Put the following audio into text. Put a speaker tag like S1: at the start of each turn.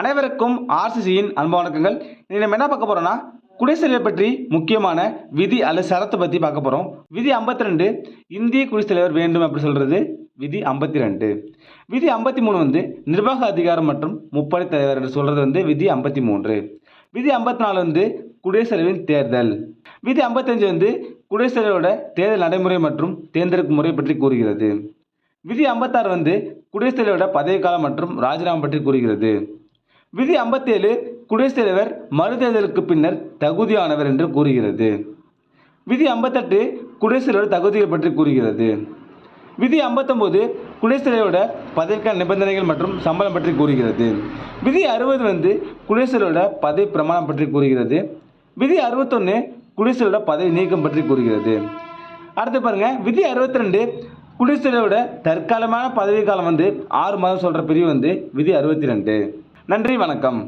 S1: அனைவருக்கும் ஆர்சிசியின் அன்பானக்கங்கள் நம்ம என்ன பார்க்க போகிறோன்னா குடியரசுத் பற்றி முக்கியமான விதி அல்லது சரத்தை பற்றி பார்க்க போகிறோம் விதி 52 ரெண்டு இந்திய குடியரசுத் தலைவர் வேண்டும் அப்படி சொல்கிறது விதி 52 ரெண்டு விதி 53 மூணு வந்து நிர்வாக அதிகாரம் மற்றும் முப்படை தலைவர் என்று சொல்கிறது வந்து விதி 53 மூன்று விதி 54 நாலு வந்து குடியரசுத் தலைவரின் தேர்தல். விதி 55 வந்து குடியரசுத் தலைவரோட தேர்தல் நடைமுறை மற்றும் தேர்ந்தெடுக்கும் முறை பற்றி கூறுகிறது. விதி 56 வந்து குடியரசுத் தலைவரோட பதவிக்காலம் மற்றும் ராஜினாமா பற்றி கூறுகிறது. விதி 57 குடியரசுத் தலைவர் மறுதேர்தலுக்கு பின்னர் தகுதியானவர் என்று கூறுகிறது. விதி 58 குடியரசுத் தலைவர் தகுதிகள் பற்றி கூறுகிறது. விதி 59 குடியரசுத் தலைவரோட பதவிக்கான நிபந்தனைகள் மற்றும் சம்பளம் பற்றி கூறுகிறது. விதி 60 வந்து குடியரசுத் தலைவரோட பதவி பிரமாணம் பற்றி கூறுகிறது. விதி 61 குடியரசுத் தலைவரோட பதவி நீக்கம் பற்றி கூறுகிறது. அடுத்து பாருங்கள் விதி 62 குடியரசுத் தலைவரோட தற்காலமான பதவி காலம் வந்து ஆறு மாதம் சொல்கிற பிரிவு வந்து விதி 62 நன்றி வணக்கம்.